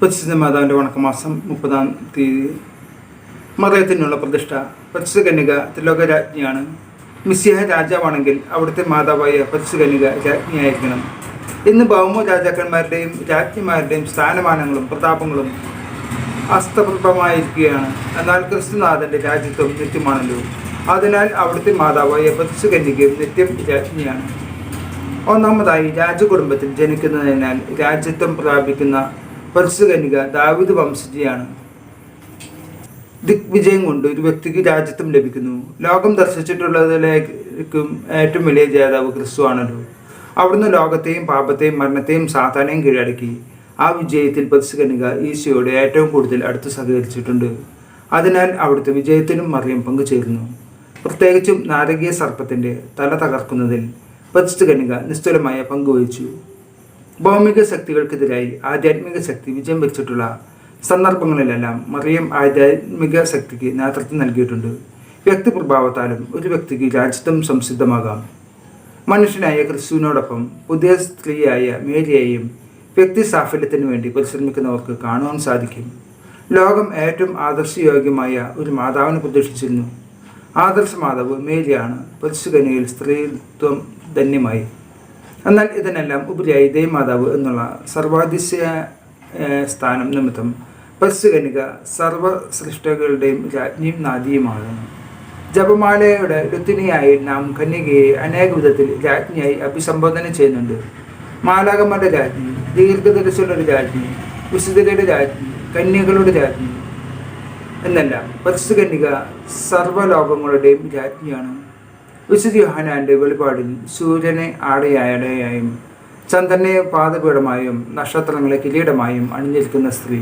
പരിശുദ്ധ മാതാവിന്റെ വണക്കമാസം മുപ്പതാം തീയതി മറയത്തിനുള്ള പ്രതിഷ്ഠ. പരിശുദ്ധ കന്യക ത്രിലോകരാജ്ഞിയാണ്. മിസ്സിഹ രാജാവാണെങ്കിൽ അവിടുത്തെ മാതാവായ പരിശുദ്ധ കന്യക രാജ്ഞിയായിരിക്കണം. ഇന്ന് ഭൗമ രാജാക്കന്മാരുടെയും രാജ്ഞിമാരുടെയും സ്ഥാനമാനങ്ങളും പ്രതാപങ്ങളും അസ്തപ്രഭമായിരിക്കുകയാണ് എന്നാൽ ക്രിസ്തുനാഥന്റെ രാജ്യത്വം നിത്യമാണല്ലോ. അതിനാൽ അവിടുത്തെ മാതാവായ പരിശുദ്ധ കന്യകയും നിത്യം രാജ്ഞിയാണ്. ഒന്നാമതായി രാജകുടുംബത്തിൽ ജനിക്കുന്നതിനാൽ രാജ്യത്വം പ്രാപിക്കുന്ന പരിശുകന്യക ദാവിദ് വംശജിയാണ്. ദിഗ്വിജയം കൊണ്ട് ഒരു വ്യക്തിക്ക് രാജ്യത്വം ലഭിക്കുന്നു. ലോകം ദർശിച്ചിട്ടുള്ളതിലേക്കും ഏറ്റവും വലിയ ജേതാവ് ക്രിസ്തു ആണല്ലോ അവിടുന്ന് ലോകത്തെയും പാപത്തെയും മരണത്തെയും സാധാരണയും കീഴടക്കി. ആ വിജയത്തിൽ പരിശുകന്യക ഈശോയോട് ഏറ്റവും കൂടുതൽ അടുത്ത് സഹകരിച്ചിട്ടുണ്ട്. അതിനാൽ അവിടുത്തെ വിജയത്തിനും മറിയം പങ്കുചേരുന്നു. പ്രത്യേകിച്ചും നാരകീയ സർപ്പത്തിന്റെ തല തകർക്കുന്നതിൽ പരിശുകന്യക നിസ്തുലമായ പങ്കുവഹിച്ചു ഭൗമിക ശക്തികൾക്കെതിരായി ആധ്യാത്മിക ശക്തി വിജയം വരിച്ചിട്ടുള്ള സന്ദർഭങ്ങളിലെല്ലാം മറിയം ആധ്യാത്മിക ശക്തിക്ക് നേതൃത്വം നൽകിയിട്ടുണ്ട്. വ്യക്തിപ്രഭാവത്താലും ഒരു വ്യക്തിക്ക് രാജ്യത്വം സംസിദ്ധമാകാം മനുഷ്യനായ ക്രിസ്തുവിനോടൊപ്പം പുതിയ സ്ത്രീയായ മേരിയെയും വ്യക്തി സാഫല്യത്തിന് വേണ്ടി പരിശ്രമിക്കുന്നവർക്ക് കാണുവാൻ സാധിക്കും. ലോകം ഏറ്റവും ആദർശയോഗ്യമായ ഒരു മാതാവിനെ പ്രതീക്ഷിച്ചിരുന്നു. ആദർശ മാതാവ് മേരിയാണ്. പരിശുകനിയിൽ സ്ത്രീത്വം ധന്യമായി. എന്നാൽ ഇതിനെല്ലാം ഉപരിയായി ദൈവമാതാവ് എന്നുള്ള സർവാതിശയ സ്ഥാനം നിമിത്തം പരിശുകനിക സർവ സൃഷ്ടികളുടെയും രാജ്ഞിയും നാദിയുമാകുന്നു ജപമാലയുടെ രുത്തിനിയായി നാം കന്യകയെ അനേക വിധത്തിൽ രാജ്ഞിയായി അഭിസംബോധന ചെയ്യുന്നുണ്ട്. മാലാകമ്മയുടെ രാജ്ഞി ദീർഘദർശയുടെ രാജ്ഞി വിശുദ്ധരുടെ രാജ്ഞി കന്യകളുടെ രാജ്ഞി എന്നല്ല പരിശുദ്ധ കന്യക സർവലോകങ്ങളുടെയും രാജ്ഞിയാണ്. വിശുദ്ധ യോഹനാന്റെ വെളിപാടിൽ സൂര്യനെ ആടയാടയായും ചന്ദ്രനെ പാദപീഠമായും നക്ഷത്രങ്ങളെ കിരീടമായും അണിഞ്ഞിരിക്കുന്ന സ്ത്രീ.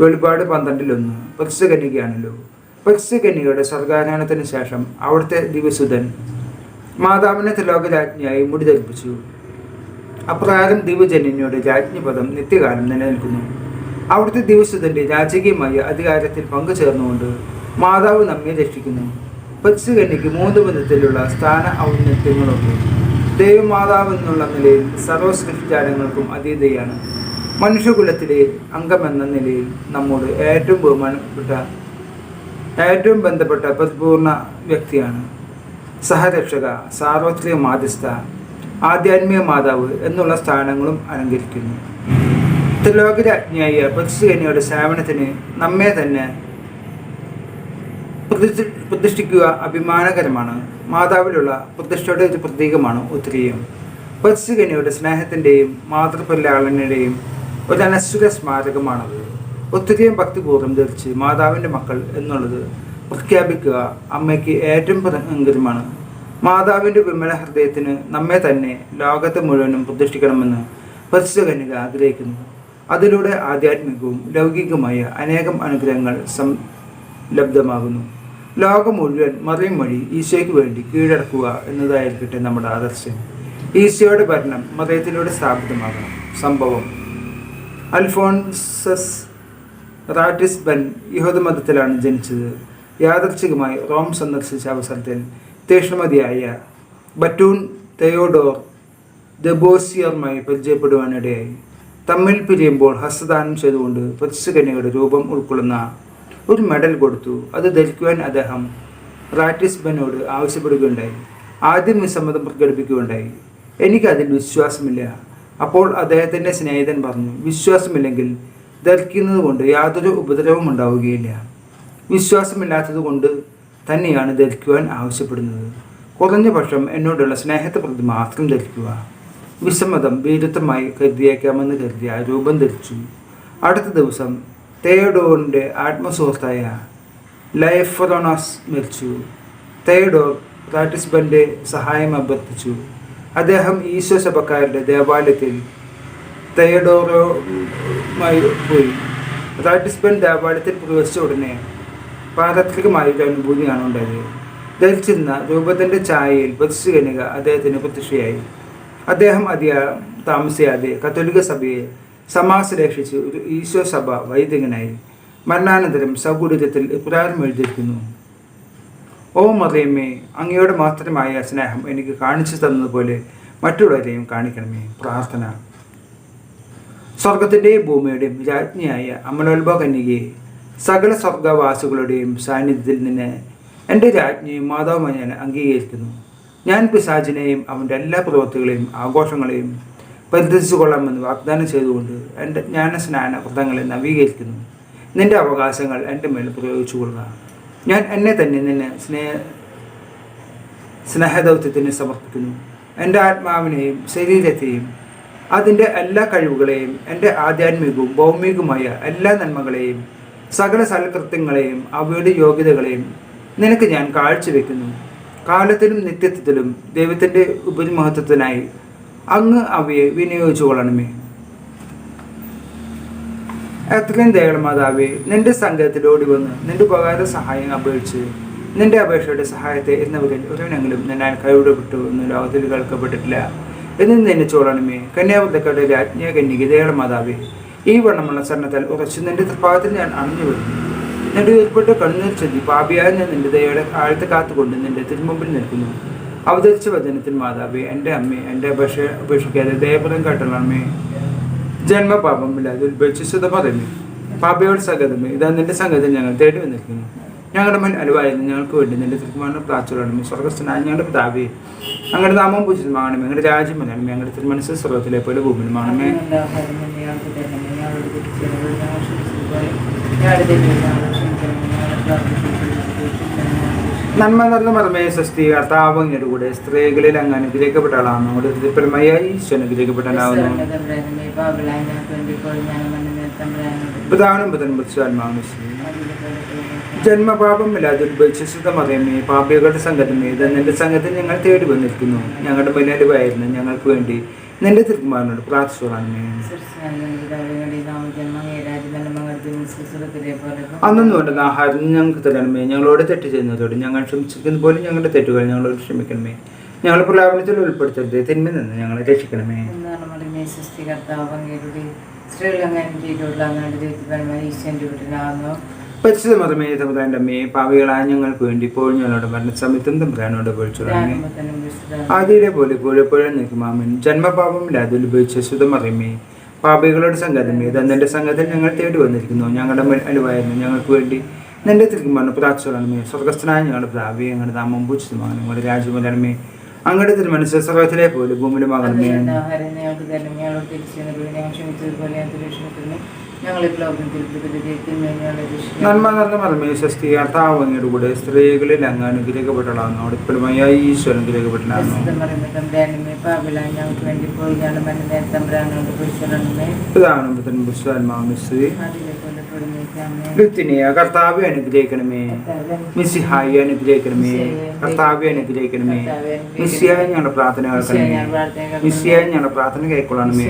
വെളിപാട് പന്ത്രണ്ടിലൊന്ന്. പക്ഷികന്യകയാണല്ലോ കന്യകയാണല്ലോ പരിശുദ്ധ കന്യകയുടെ സ്വർഗാരോഹണത്തിന് ശേഷം അവിടുത്തെ ദിവസുതൻ മാതാവിനെ ത്രിലോകരാജ്ഞിയായി മുടി ധരിപ്പിച്ചു അപ്രകാരം ദിവജന്യനോട് രാജ്ഞിപദം നിത്യകാലം നിലനിൽക്കുന്നു. അവിടുത്തെ ദിവസത്തിന്റെ രാജകീയമായ അധികാരത്തിൽ പങ്കുചേർന്നുകൊണ്ട് മാതാവ് നമ്മെ രക്ഷിക്കുന്നു. പരിശുകന്യക്ക് മൂന്ന് ബന്ധത്തിലുള്ള സ്ഥാന ഔന്നത്യങ്ങളുണ്ട്. ദൈവമാതാവ് എന്നുള്ള നിലയിൽ സർവസൃഷ്ടിജാലങ്ങൾക്കും അതീതയാണ്. മനുഷ്യകുലത്തിലെ അംഗമെന്ന നിലയിൽ നമ്മോട് ഏറ്റവും ബഹുമാനപ്പെട്ട ഏറ്റവും ബന്ധപ്പെട്ട പരിപൂർണ വ്യക്തിയാണ് സഹരക്ഷക സാർവത്രിക മാധ്യസ്ഥ ആധ്യാത്മിക മാതാവ് എന്നുള്ള സ്ഥാനങ്ങളും അലങ്കരിക്കുന്നു. ത്രിലോകരാജ്ഞിയായ പരിശുകന്യയുടെ സേവനത്തിന് നമ്മെ തന്നെ പ്രതിഷ്ഠ- പ്രതിഷ്ഠിക്കുക അഭിമാനകരമാണ്. മാതാവിലുള്ള പ്രതിഷ്ഠയുടെ ഒരു പ്രതീകമാണ് ഒത്തിരിയും പരിശുകന്യയുടെ സ്നേഹത്തിന്റെയും മാതൃപല്ലാളനയുടെയും ഒരു അനശ്വര സ്മാരകമാണത്. ഒത്തിരിയും ഭക്തിപൂർവം ധരിച്ച് മാതാവിന്റെ മക്കൾ എന്നുള്ളത് പ്രഖ്യാപിക്കുക അമ്മയ്ക്ക് ഏറ്റവും പ്രിയങ്കരമാണ് മാതാവിന്റെ വിമല ഹൃദയത്തിന് നമ്മെ തന്നെ ലോകത്തെ മുഴുവനും പ്രതിഷ്ഠിക്കണമെന്ന് പരിശുദ്ധ ആഗ്രഹിക്കുന്നു. അതിലൂടെ ആധ്യാത്മികവും ലൗകികവുമായ അനേകം അനുഗ്രഹങ്ങൾ സം ലബ്ധമാകുന്നു. ലോകം മുഴുവൻ മറിയും വഴി ഈശോയ്ക്ക് വേണ്ടി കീഴടക്കുക എന്നതായിരിക്കട്ടെ നമ്മുടെ ആദർശം. ഈശോയുടെ ഭരണം മതയത്തിലൂടെ സ്ഥാപിതമാകണം. സംഭവം. അൽഫോൺസസ് റാറ്റിസ് ബൻ യഹോദ മതത്തിലാണ് ജനിച്ചത്. യാദർച്ഛികമായി റോം സന്ദർശിച്ച അവസരത്തിൽ തീക്ഷ്ണമതിയായ ബറ്റൂൺ തെയോഡോർ ദബോസിയറുമായി പരിചയപ്പെടുവാനിടയായി. തമ്മിൽ പിരിയുമ്പോൾ ഹസ്തദാനം ചെയ്തുകൊണ്ട് പ്രതിസുകന്യയുടെ രൂപം ഉൾക്കൊള്ളുന്ന ഒരു മെഡൽ കൊടുത്തു. അത് ധരിക്കുവാൻ അദ്ദേഹം റാറ്റിസ് ബനോട് ആവശ്യപ്പെടുകയുണ്ടായി. ആദ്യം വിസമ്മതം പ്രകടിപ്പിക്കുകയുണ്ടായി. എനിക്കതിൽ വിശ്വാസമില്ല. അപ്പോൾ അദ്ദേഹത്തിന്റെ സ്നേഹിതൻ പറഞ്ഞു വിശ്വാസമില്ലെങ്കിൽ ധരിക്കുന്നത് കൊണ്ട് യാതൊരു ഉപദ്രവവും ഉണ്ടാവുകയില്ല. വിശ്വാസമില്ലാത്തത് കൊണ്ട് തന്നെയാണ് ധരിക്കുവാൻ ആവശ്യപ്പെടുന്നത്. കുറഞ്ഞ പക്ഷം എന്നോടുള്ള സ്നേഹത്തെ മാത്രം ധരിക്കുക. വിസമ്മതം വീരത്വമായി കരുതിയേക്കാമെന്ന് കരുതിയ രൂപം ധരിച്ചു. അടുത്ത ദിവസം തേഡോറിന്റെ ആത്മസുഹൃത്തായ ലൈഫറോണസ് മരിച്ചു. തേഡോർ റാറ്റിസ്ബന്റെ സഹായം അഭ്യർത്ഥിച്ചു. അദ്ദേഹം ഈശോ സഭക്കാരുടെ ദേവാലയത്തിൽ തേഡോറുമായി പോയി. റാറ്റിസ്ബൻ ദേവാലയത്തിൽ പ്രവേശിച്ച ഉടനെ പാരത്രികമായ ഒരു അനുഭൂതിയാണ് ഉണ്ടായത്. ധരിച്ചിരുന്ന രൂപത്തിന്റെ ഛായയിൽ പരിശുകനിക അദ്ദേഹത്തിന് പ്രത്യക്ഷയായി. അദ്ദേഹം അധികം താമസിയാതെ കത്തോലിക്ക സഭയെ സമാശ്ലേഷിച്ച് ഒരു ഈശോ സഭ വൈദികനായി മരണാനന്തരം സൗകുടിതത്തിൽ ഇപ്രകാരം എഴുതിയിരിക്കുന്നു. ഓ മറിയമ്മേ അങ്ങയോട് മാത്രമായ സ്നേഹം എനിക്ക് കാണിച്ചു തന്നതുപോലെ മറ്റുള്ളവരെയും കാണിക്കണമേ പ്രാർത്ഥന. സ്വർഗത്തിന്റെയും ഭൂമിയുടെയും രാജ്ഞിയായ അമലോത്ഭവ കന്യകയെ സകല സ്വർഗവാസികളുടെയും സാന്നിധ്യത്തിൽ നിന്ന് എന്റെ രാജ്ഞിയും മാതാവുമായി ഞാൻ അംഗീകരിക്കുന്നു. ഞാൻ പിശാചിനെയും അവന്റെ എല്ലാ പ്രവൃത്തികളെയും ആഘോഷങ്ങളെയും പരിധരിച്ചു കൊള്ളാമെന്ന് വാഗ്ദാനം ചെയ്തുകൊണ്ട് എന്റെ ജ്ഞാനസ്നാന വ്രതങ്ങളെ നവീകരിക്കുന്നു. നിന്റെ അവകാശങ്ങൾ എന്റെ മേൽ പ്രയോഗിച്ചു കൊള്ളുക ഞാൻ എന്നെ തന്നെ നിന്നെ സ്നേഹ സ്നേഹദൗത്യത്തിന് സമർപ്പിക്കുന്നു. എന്റെ ആത്മാവിനെയും ശരീരത്തെയും അതിന്റെ എല്ലാ കഴിവുകളെയും എന്റെ ആധ്യാത്മികവും ഭൗമികവുമായ എല്ലാ നന്മകളെയും സകല സൽകൃത്യങ്ങളെയും അവയുടെ യോഗ്യതകളെയും നിനക്ക് ഞാൻ കാഴ്ചവെക്കുന്നു. കാലത്തിലും നിത്യത്വത്തിലും ദൈവത്തിന്റെ ഉപരിമഹത്വത്തിനായി അങ്ങ് അവയെ വിനിയോഗിച്ചു കൊള്ളണമേ എത്രയും ദയമാതാവേ നിന്റെ സംഘത്തിൽ ഓടി വന്ന് നിന്റെ ഉപകാര സഹായം അപേക്ഷിച്ച് നിന്റെ അപേക്ഷയുടെ സഹായത്തെ എന്നവരിൽ ഒരുവനെങ്കിലും നിന്നാൽ കൈവിടപ്പെട്ടു എന്ന് ലോകത്തിൽ കേൾക്കപ്പെട്ടിട്ടില്ല എന്ന് നിന്നെ ചോളണമേ കന്യാവൃത്തക്കാരുടെ രാജ്ഞിയ കന്യക ദയമാതാവേ ഈ വണ്ണമുള്ള സ്വർണത്താൽ ഉറച്ചു നിന്റെ തൃപ്പാദത്തിൽ ഞാൻ അണിഞ്ഞു വരുന്നു. നിന്റെ ഉൾപ്പെട്ട കണ്ണീർ ചെല്ലി പാപിയായ ഞാൻ നിന്റെ ദയയുടെ ആഴത്ത് കാത്തുകൊണ്ട് നിന്റെ തിരുമുമ്പിൽ നിൽക്കുന്നു. അവതരിച്ച വചനത്തിൽ മാതാവേ എന്റെ അമ്മേ എന്റെ അപേക്ഷ ഉപേക്ഷിക്കാതെ ദയപുരം ജന്മപാപം ഇല്ലാതെ ഉത്ഭവിച്ചത് പറയുമേ പാപയോട് സഗതമേ ഇതാ നിന്റെ സംഗതി ഞങ്ങൾ തേടി വന്നിരിക്കുന്നു. ഞങ്ങളുടെ മുൻ അലുവായിരുന്നു ഞങ്ങൾക്ക് വേണ്ടി നിന്റെ തീരുമാനം പ്രാച്ചുരണമേ സ്വർഗസ്ഥനായ ഞങ്ങളുടെ പിതാവേ ഞങ്ങളുടെ നാമം പൂജിതമാണമേ ഞങ്ങളുടെ രാജ്യം വരണമേ ഞങ്ങളുടെ തിരുമനസ് സ്വർഗത്തിലെ പോലെ ഭൂമിയിലുമാണമേ നന്മ നിറഞ്ഞ മർമ്മേ സ്വസ്തി കർത്താവങ്ങയുടെ കൂടെ സ്ത്രീകളിൽ അങ്ങ് അനുഗ്രഹിക്കപ്പെട്ട ആളാണ്. നമ്മുടെ തിരുപ്പരമായ ഈശ്വരൻ പിതാവിനും പുതനും പുത്രാത്മാവിനും ജന്മപാപമില്ലാതെ ഉത്ഭവിച്ച മതമേ പാപികളുടെ സംഘടനമേ നിന്റെ സംഘത്തിൽ ഞങ്ങൾ തേടി വന്നിരിക്കുന്നു. ഞങ്ങളുടെ മുന്നറിവായിരുന്നു ഞങ്ങൾക്ക് വേണ്ടി നിന്റെ തിരുക്കുമാരനോട് പ്രാർത്ഥിച്ചോളാണമേ അന്നു വേണ്ടുന്ന ആഹാരം ഞങ്ങൾക്ക് തരണമേ. ഞങ്ങളോട് തെറ്റ് ചെയ്യുന്നതോട് ഞങ്ങൾ ക്ഷമിച്ചിരിക്കുന്ന. പോലെ ഞങ്ങളുടെ തെറ്റുകൾ ഞങ്ങളോട് ക്ഷമിക്കണമേ. ഞങ്ങൾ പ്രലാപനത്തിൽ ഉൾപ്പെടുത്തരുത്. തിന്മ നിന്ന് ഞങ്ങളെ രക്ഷിക്കണമേ. പരിശുദ്ധ മതമേ തമ്പുരാന്റെ അമ്മയെ പാവികളായ ഞങ്ങൾക്ക് വേണ്ടി ഇപ്പോൾ ഞങ്ങളുടെ മരണസമയത്തും തമ്പുരാനോട് പൊഴിച്ചോളാമേ ആദ്യയിലെ പോലെ ഇപ്പോഴെപ്പോഴും നിൽക്കുമാമൻ. ജന്മപാപമില്ലാതെ ഉപയോഗിച്ച ശുദ്ധമറിയമേ പാപികളുടെ സംഘത്തിൽ മീത നിന്റെ സംഘത്തിൽ ഞങ്ങൾ തേടി വന്നിരിക്കുന്നു. ഞങ്ങളുടെ അനുവായിരുന്നു ഞങ്ങൾക്ക് വേണ്ടി നിന്റെ തിരുക്കുമാണ് പ്രാർത്ഥിച്ചോളണമേ സ്വർഗസ്ഥനായ ഞങ്ങളുടെ പ്രാവി ഞങ്ങളുടെ നാമം പൂജിതമാണ് ഞങ്ങളുടെ രാജ്യമലമേ അങ്ങയുടെ തിരുമനസ് സർവത്തിലെ പോലെ ഭൂമിയിലുമാകണമേ നന്മ നിറഞ്ഞ മറമേ സ്വസ്തി കർത്താവ് അങ്ങയുടെ കൂടെ സ്ത്രീകളിൽ അങ്ങ് അനുഗ്രഹിക്കപ്പെട്ടളാകുന്നു അവിടെ ഇപ്പോഴുമായ ഈശ്വരൻ അനുഗ്രഹിക്കപ്പെട്ടലാകുന്നു പിതാവിനും പുത്രനും പുസ്തകന്മാവും സ്ത്രീ. ലുത്തിനിയ കർത്താവ് അനുഗ്രഹിക്കണമേ. മിസ്സിഹായി അനുഗ്രഹിക്കണമേ. കർത്താവ് അനുഗ്രഹിക്കണമേ. മിസ്സിയായി ഞങ്ങളുടെ പ്രാർത്ഥന കേൾക്കണമേ. മിസ്സിയായി ഞങ്ങളുടെ പ്രാർത്ഥന കൈക്കൊള്ളണമേ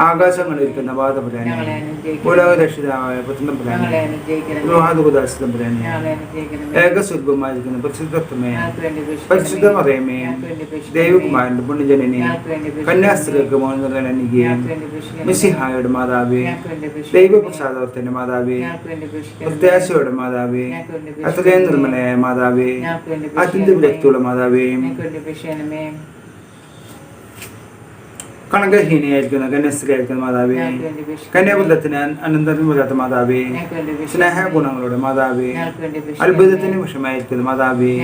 ആകാശങ്ങളിരിക്കുന്ന ഇരിക്കുന്ന വാദപുരാനെ ഉലക രക്ഷിതാവായ പുത്രനപുരാനെ ഗൃഹാതുപദാസിതപുരാനെ ഏകസ്വരൂപമായിരിക്കുന്ന പരിശുദ്ധത്വമേ പരിശുദ്ധ മറിയമേ. ദേവകുമാരന്റെ പുണ്യജനനെ. കന്യാസ്ത്രീകൾക്ക് മോഹനനികയും മിസ്സിഹായുടെ മാതാവേ. ദൈവപ്രസാദത്തിന്റെ മാതാവേ പ്രത്യാശയുടെ മാതാവേ. അത്രയും നിർമ്മലയായ മാതാവേ. അത്യന്ത വിരക്തിയുള്ള മാതാവേ. കണകഹീനയായിരിക്കുന്ന കന്യാസ്ത്രീയായിരിക്കുന്ന മാതാവേ കന്യാബുദ്ധത്തിന് അനന്തരം വരാത്ത മാതാവേ സ്നേഹ ഗുണങ്ങളുടെ മാതാവേ അത്ഭുതത്തിന് വിഷമായിരിക്കുന്ന മാതാവേ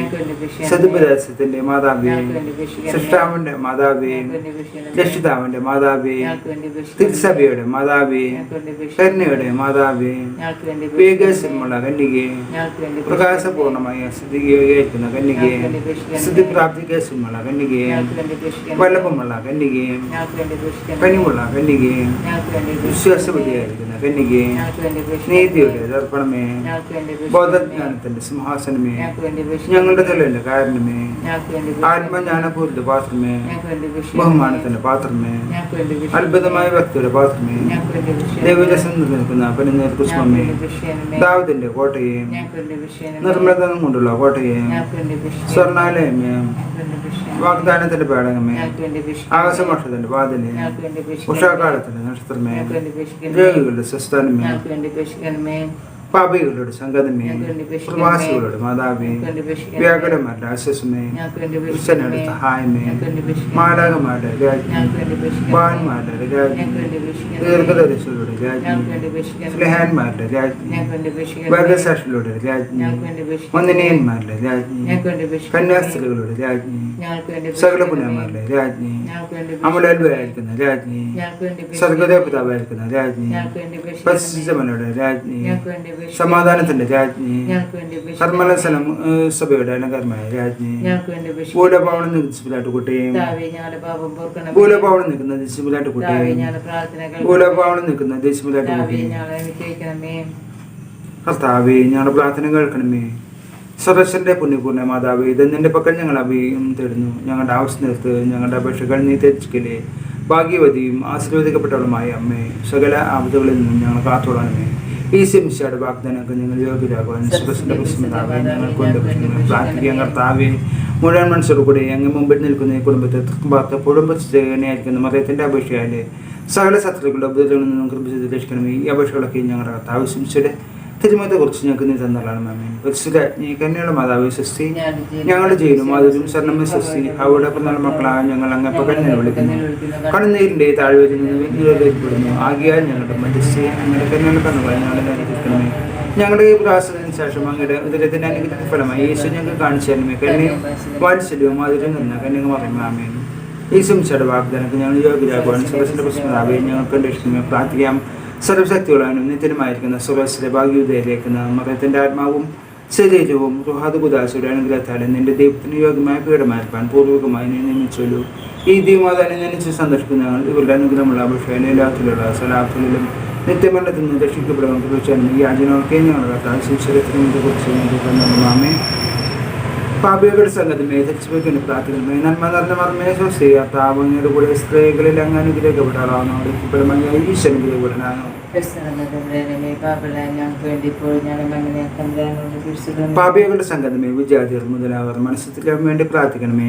സതുപരാസത്തിന്റെ മാതാവേ സൃഷ്ടാവിന്റെ മാതാവേ രക്ഷിതാവിന്റെ മാതാവേ തിരുസഭയുടെ മാതാവേ കരുണയുടെ മാതാവേ വേഗസിമുള്ള കന്യകെ പ്രകാശപൂർണമായ സ്ഥിതിയായിരിക്കുന്ന കന്യകെ സ്ഥിതി പ്രാപ്തികേശമുള്ള കന്യകെ വല്ലഭമുള്ള കന്യകെ കനിമുള്ള കന്യകെ വിശ്വാസവതിയായിരിക്കുന്ന കന്യകെ നീതിയുടെ ദർപ്പണമേ ബോധജ്ഞാനത്തിന്റെ സിംഹാസനമേ ഞങ്ങളുടെ തെളിവിന്റെ കാരണമേ ആത്മജ്ഞാനപൂരിത പാത്രമേ ബഹുമാനത്തിന്റെ പാത്രമേ അത്ഭുതമായ ഭക്തിയുടെ പാത്രമേ ദൈവരസം നിൽക്കുന്ന പനിനീർ പുഷ്പമേ ദാവത്തിന്റെ കോട്ടയെ നിർമ്മലതം കൊണ്ടുള്ള കോട്ടയെ സ്വർണാലയമേ വാഗ്ദാനത്തിന്റെ പേടകമേ ആകാശമോക്ഷത്തിന്റെ വാതിലെ ഉഷാകാലത്തിന്റെ നക്ഷത്രമേ രോഗികളുടെ സ്വസ്ഥാനമേ പാപികളുടെ സംഗതമേ പ്രവാസികളോട് മാതാവേ വ്യാകുലന്മാരുടെ ആശ്വസമേ പുരുഷനോട് സഹായമേ മാലാകമാരുടെ രാജ്ഞി ബാന്മാരുടെ രാജ്ഞി ദീർഘദർശികളുടെ രാജ്ഞി സ്നേഹന്മാരുടെ രാജ്ഞി വർഗസാക്ഷികളുടെ രാജ്ഞി വന്ദനീയന്മാരുടെ രാജ്ഞി കന്യാസ്ത്രീകളുടെ രാജ്ഞി സകല പുനന്മാരുടെ രാജ്ഞി അമലൽവരായിരിക്കുന്ന രാജ്ഞി സ്വർഗദേവതാവായിരിക്കുന്ന രാജ്ഞി പരിശുദ്ധമനയുടെ രാജ്ഞി സമാധാനത്തിന്റെ രാജ്ഞി. കർമ്മലസനം സഭയുടെ അലങ്കാരമായ രാജ്ഞി. ഭൂലഭാവനം നിൽക്കുന്ന ദിശിപ്പിലാട്ട് കുട്ടിയും ഭൂലഭാവനം നിൽക്കുന്ന ദിശിപ്പിലാട്ട് കുട്ടിയും ഭൂലഭാവനം നിൽക്കുന്ന ദിശിപ്പിലാട്ട് കുട്ടിയും കർത്താവേ ഞങ്ങളുടെ പ്രാർത്ഥന കേൾക്കണമേ. സദസ്യന്റെ പുണ്യപൂർണ മാതാവ് ഇത് നിന്റെ പക്കൽ ഞങ്ങൾ അഭിയും തേടുന്നു. ഞങ്ങളുടെ ആവശ്യം നിർത്ത് ഞങ്ങളുടെ അപേക്ഷകൾ നീ തെറ്റിക്കലേ ഭാഗ്യവതിയും ആശീർവദിക്കപ്പെട്ടവളുമായ അമ്മേ സകല ആപത്തുകളിൽ നിന്നും ഞങ്ങൾ കാത്തോളണമേ. ഈ സിംശയുടെ വാഗ്ദാനങ്ങൾ ഞങ്ങൾ യോഗ്യരാകുവാൻ സുഖസിന്റെ പുസ്തകമാവേ ഞങ്ങൾ കൊണ്ടുവരുന്നു. പ്രാർത്ഥിക്കാൻ കർത്താവെ മുഴുവൻ മനുഷ്യർ കൂടെ അങ്ങ് മുമ്പിൽ നിൽക്കുന്ന ഈ കുടുംബത്തെ തൃക്കുമ്പാർത്ത കുടുംബസ്ഥേനയായിരിക്കുന്ന മതത്തിന്റെ അപേക്ഷയാലെ സകല ശത്രുക്കളുടെ ഉപദ്രവങ്ങളിൽ നിന്നും കൃപ രക്ഷിക്കണമേ. ഈ അപേക്ഷകളൊക്കെ ഞങ്ങളുടെ കർത്താവ് സിംശയുടെ തിരുമത്തെ കുറിച്ച് ഞങ്ങൾക്ക് നീ തന്നതാണ് മാമേ. പരിശുദ്ധ നീ കന്യയുടെ മാതാവ് സൃഷ്ടി ഞങ്ങളുടെ ജയിലും മാതാവും ശരണമ സൃഷ്ടി അവിടെ പിറന്ന മക്കളായ ഞങ്ങൾ അങ്ങ് പകരം വിളിക്കുന്നു. കണ്ണുനീരിന്റെ താഴ്വരിൽ നിന്ന് നീരേക്കപ്പെടുന്നു ആകിയാൽ ഞങ്ങളുടെ മധ്യസ്ഥയെ ഞങ്ങളുടെ കന്യയുടെ കണ്ണുകൾ ഞങ്ങളുടെ അനുഗ്രഹിക്കണമേ ഞങ്ങളുടെ ഈ പ്രാസനത്തിന് ശേഷം അങ്ങയുടെ ഉദരത്തിന്റെ അനുഗ്രഹ ഫലമായി യേശു ഞങ്ങൾക്ക് കാണിച്ചു തരണമേ. കന്യ വാത്സല്യവും മാധുര്യം നിന്ന കന്യക പറയുമാമേ ഈ സംശയുടെ വാഗ്ദാനത്തിൽ ഞങ്ങൾ യോഗ്യരാകുവാൻ സുഖസിന്റെ പ്രശ്നമാവുകയും ഞങ്ങൾക്ക് അന്വേഷിക്കുമേ പ്രാർത്ഥിക്കാം. സർവശക്തികളാനും നിത്യനുമായിരിക്കുന്ന സുരസിലെ ഭാഗ്യതയിലേക്ക് മതത്തിന്റെ ആത്മാവും ശരീരവും റുഹാദ് കുദാസയുടെ അനുഗ്രഹത്താലും നിന്റെ ദൈവത്തിന് യോഗ്യമായ പീഠമായിരിക്കാൻ പൂർവികമായി നീ നിയമിച്ചുള്ളൂ ഈ ദീമാതാനെ നനച്ച് സന്ദർശിക്കുന്ന ഇവരുടെ അനുഗ്രഹമുള്ള അഭിഷേകം എല്ലാത്തിലുള്ള സലാത്തിലും നിത്യമരണത്തിൽ നിന്ന് രക്ഷിക്കപ്പെടുവാൻ ഈ യാചനകൾക്ക് ഞങ്ങളുടെ കർത്താവ് ശിക്ഷരത്തിനെ കുറിച്ച് മാമേ പാപികളുടെ സംഗതി ധരിച്ചുവെക്കുന്ന പ്രാർത്ഥിക്കുന്നു. നന്മ നിറഞ്ഞ മർമ്മേ ചെയ്യാത്ത താപങ്ങളുടെ കൂടെ സ്ത്രീകളിൽ അങ്ങ് അനുഗ്രഹിക്കപ്പെടാറാവുന്നു. അനുഗ്രഹിക്കപ്പെടാനോ പാപികളുടെ സംഗതമേ വിജാതിർ മുതലാവർ മനസ്സത്തിലും വേണ്ടി പ്രാർത്ഥിക്കണമേ.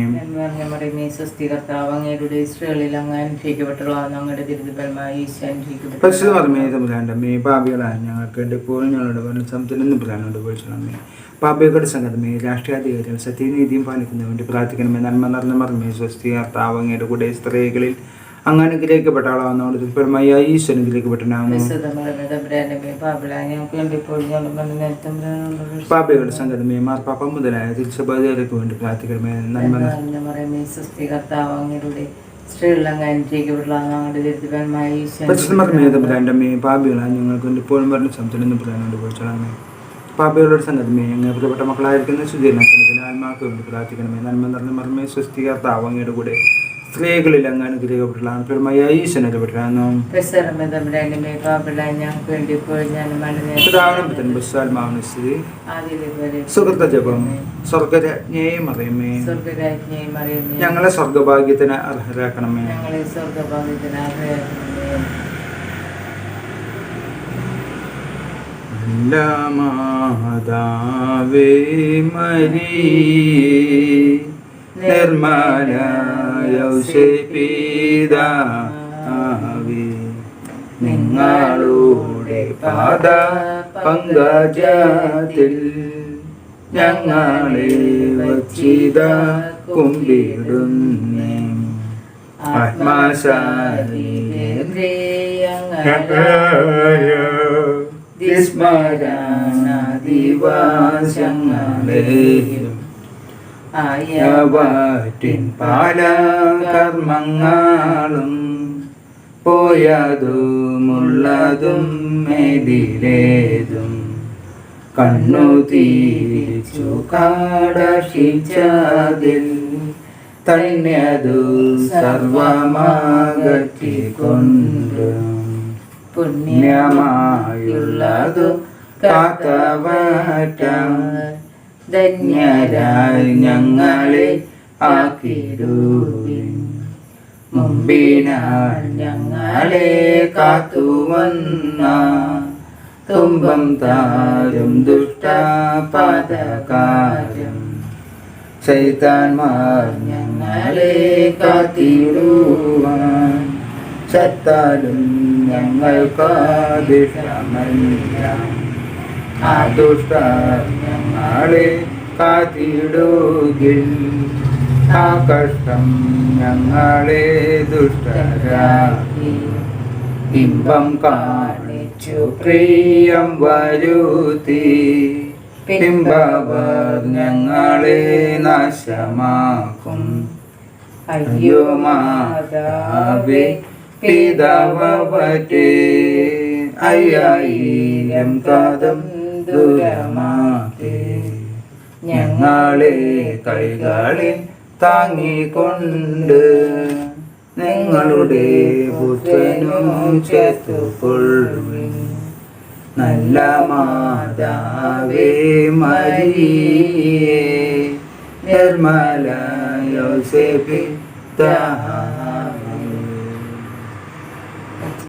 പരിശുദ്ധ മർമ്മേ തമ്പുരാണ്ടമേ പാപികളായ ഞങ്ങൾക്ക് വേണ്ടി പോലും ഞങ്ങളുടെ മനസ്സത്തിൽ നിന്ന് പ്രധാനോട് വിളിച്ചണമേ. പാപികളുടെ സംഗതമേ രാഷ്ട്രീയാധികാരികൾ സത്യനീതിയും പാലിക്കുന്നതിന് വേണ്ടി പ്രാർത്ഥിക്കണമേ. നന്മ നിറഞ്ഞ മർമ്മേ സ്വസ്തി കർത്താവ് അങ്ങയുടെ കൂടെ സ്ത്രീകളിൽ അങ്ങ് അനുഗ്രഹിക്കപ്പെട്ട ആളാവുന്നതുകൊണ്ട് ദുർബലമായ ഈശ്വരൻ അനുഗ്രഹിക്കപ്പെട്ടനാകുന്നു പാപികളുടെ മാർപ്പാപ്പ മുതലായ തിരിച്ചബാധികൾക്ക് വേണ്ടി പ്രാർത്ഥിക്കണമേ. നന്മ ഞങ്ങൾക്ക് ഇപ്പോഴും പറഞ്ഞ പാപികളുടെ സംഗതിമേ അങ്ങ് പ്രിയപ്പെട്ട മക്കളായിരിക്കുന്ന ശുദ്ധീകരണത്തിന് ആത്മാക്ക് വേണ്ടി പ്രാർത്ഥിക്കണമേ. നന്മ നിറഞ്ഞ മർമ്മേ സ്വസ്തികർത്താവ് അങ്ങയുടെ കൂടെ. സ്ത്രീകളിൽ അങ്ങ് അനുഗ്രഹിക്കപ്പെട്ടാണ് പെരുമയായി പിതാവിനും സ്ഥിതി സുഹൃത്ത ജപം ഞങ്ങളെ സ്വർഗഭാഗ്യത്തിന് അർഹരാക്കണമേ. മാതാവേ മരിയേ. നിർമ്മല ഔഷപിതാവേ നിങ്ങളുടെ പാദ പങ്കജത്തിൽ ഞങ്ങളെ വച്ചിത കുമ്പിടുന്നേ. ദിവാസങ്ങളെയും ആയവാറ്റിൻ പല കർമ്മങ്ങളും പോയതുമുള്ളതും എതിരേതും കണ്ണു തിരിച്ചു കാടശിച്ചതിൽ തന്നെയതു സർവമാകറ്റിക്കൊണ്ട് പുണ്യമായുള്ളതു കാത്തവറ്റാൻ ധന്യരായി ഞങ്ങളെ ആക്കിടുവിൻ മുമ്പിനാൽ ഞങ്ങളെ കാത്തുവന്ന തുമ്പം താരും ദുഷ്ടപാതകാരം. ചൈതാന്മാർ ഞങ്ങളെ കാത്തിടുവാൻ. ചത്താലും ഞങ്ങൾക്കാദിഷ്ടമല്ല ആ ഞങ്ങളെ കാത്തിടുകിൽ. ആ കഷ്ടം ഞങ്ങളെ ഇമ്പം കാണിച്ചു പ്രിയം വരുത്തി. പിമ്പവർ ഞങ്ങളെ നാശമാക്കും. അയ്യോ മാതാവേ പറ്റേ അയ്യായിരം ദൂരമാക്കി. ഞങ്ങളെ കൈകളിൽ താങ്ങിക്കൊണ്ട് നിങ്ങളുടെ പുത്രനും ചേർത്തുകൊള്ളു നല്ല മാതാവേ മരിയേ നിർമ്മല യോസേഫി